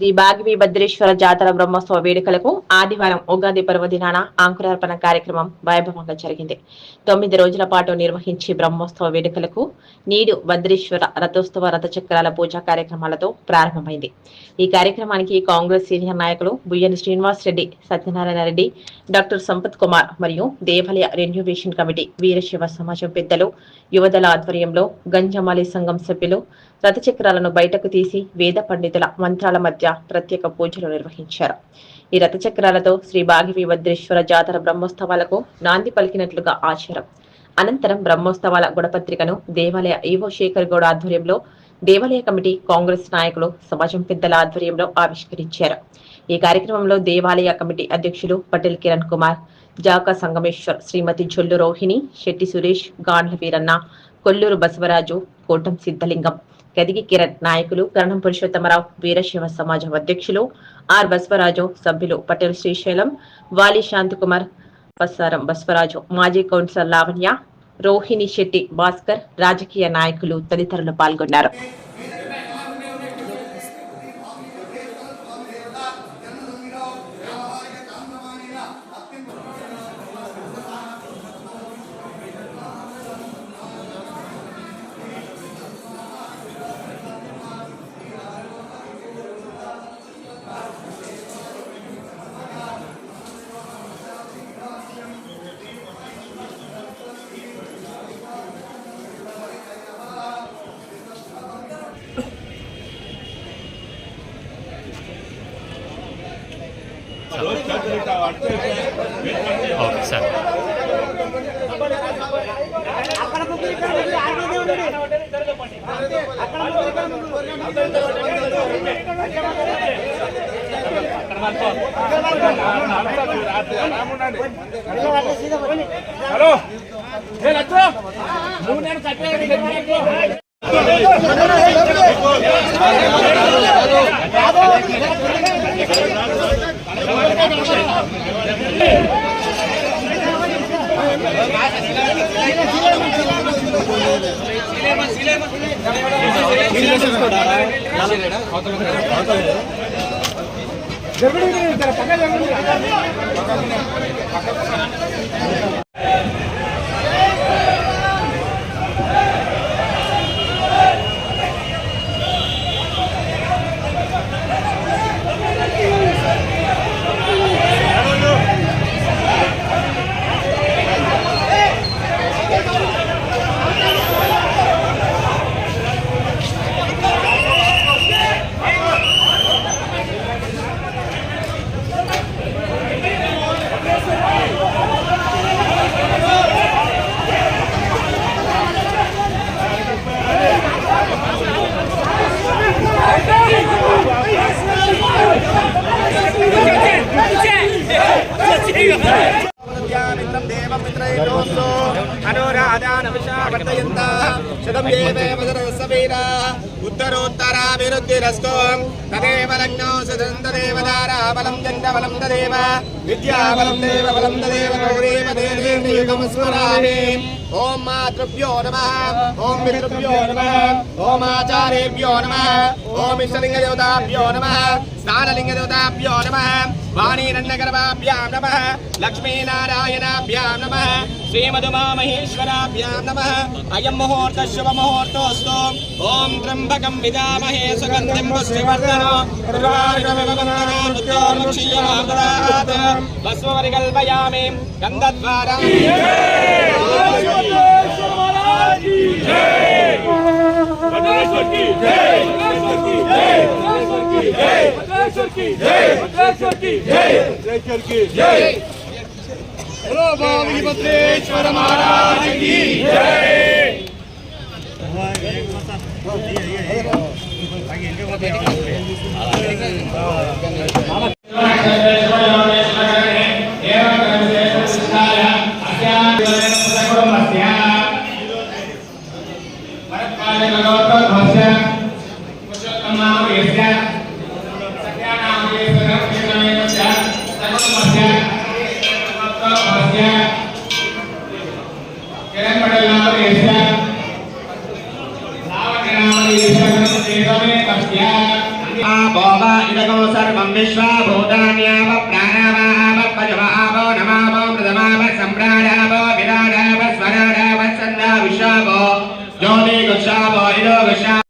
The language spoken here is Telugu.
శ్రీ భాగవి భద్రేశ్వర జాతర బ్రహ్మోత్సవ వేడుకలకు ఆదివారం ఉగాది పర్వదినాన అంకురార్పణ కార్యక్రమం వైభవంగా జరిగింది. తొమ్మిది రోజుల పాటు నిర్వహించే బ్రహ్మోత్సవ వేడుకలకు నీడు భద్రేశ్వర రథోత్సవ రథచక్రాల పూజా కార్యక్రమాలతో ప్రారంభమైంది. ఈ కార్యక్రమానికి కాంగ్రెస్ సీనియర్ నాయకులు బుయ్యని శ్రీనివాస్ రెడ్డి సత్యనారాయణ రెడ్డి డాక్టర్ సంపత్ కుమార్ మరియు దేవాలయ రెన్యువేషన్ కమిటీ వీరశివ సమాజం పెద్దలు యువదల ఆధ్వర్యంలో గంజమాలి సంఘం సభ్యులు రథచక్రాలను బయటకు తీసి వేద పండితుల మంత్రాల మధ్య ప్రత్యేక పూజలు నిర్వహించారు. ఈ రథచక్రాలతో శ్రీ భాగివి భద్రేశ్వర జాతర బ్రహ్మోత్సవాలకు నాంది పలికినట్లుగా ఆచారం. అనంతరం బ్రహ్మోత్సవాల గుణపత్రికను దేవాలయ ఈవో శేఖర్ గౌడ్ ఆధ్వర్యంలో దేవాలయ కమిటీ కాంగ్రెస్ నాయకులు సమాజం పెద్దల ఆధ్వర్యంలో ఆవిష్కరించారు. ఈ కార్యక్రమంలో దేవాలయ కమిటీ అధ్యక్షులు పటేల్ కిరణ్ కుమార్ జాకా సంగమేశ్వర్ శ్రీమతి జొల్లు రోహిణి శెట్టి సురేష్ గాండ్ల వీరన్న కొల్లూరు బసవరాజు కోటం సిద్ధలింగం. గదిగి కిరణ్ నాయకులు కరణం పురుషోత్తమరావు వీరశివ సమాజం అధ్యక్షులు ఆర్ బస్వరాజు సభ్యులు పటేల్ శ్రీశైలం వాలి శాంతికుమార్ పసారం బస్వరాజు మాజీ కౌన్సిలర్ లావణ్య రోహిణి శెట్టి భాస్కర్ రాజకీయ నాయకులు తదితరులు పాల్గొన్నారు. Okay sir. హలో. ఏ లచ్చు? నువ్వు నేను జరుగుతుంది పక్క జరుగుతుంది దేవేవ సరసవీర ఉత్తరోత్తరాభివృద్ధిరస్తు తదేవ లగ్నో సదం తదేవ దారాబలం జండబలం తదేవ. విద్యాబలం దేవ బలం తదేవ. గౌరీవ దేవేంద్రయుగం స్మరామి ఓం మాతృభ్యో నమ. ఓం పితృభ్యో నమ. ఓం ఆచార్యేభ్యో నమ. ఓం ఇష్టలింగ దేవతాభ్యో నమ. స్నానలింగ దేవతాభ్యో నమ. వాణీరండగర్భాభ్యాం నమ లక్ష్మీనారాయణాభ్యాం నమ శ్రీమధుమామహేశ్వరాభ్యాం నమ అయం ముహూర్త శుభముహూర్తోస్తు ఓం త్రంబకం విదామహే సుగంధిం పుష్టివర్ధనోక్షీయమాదరాత్వరికల్పయామి గంధద్వారా జై జై జై జై भद्रेश्वर की जय भद्रेश्वर की जय भद्रेश्वर की जय बोलो बाबी भद्रेश्वर महाराज की जय भरत काले भगवत ఇదగో సర్వం విశ్వభూతాన్యావ ప్రాణావావ పజవావో నమావో మృదమావ సంప్రాడావో విరాడావ స్వరాడావ సందా విశ్వావో జ్యోతి గుషావో ఇదో గుషా లైక్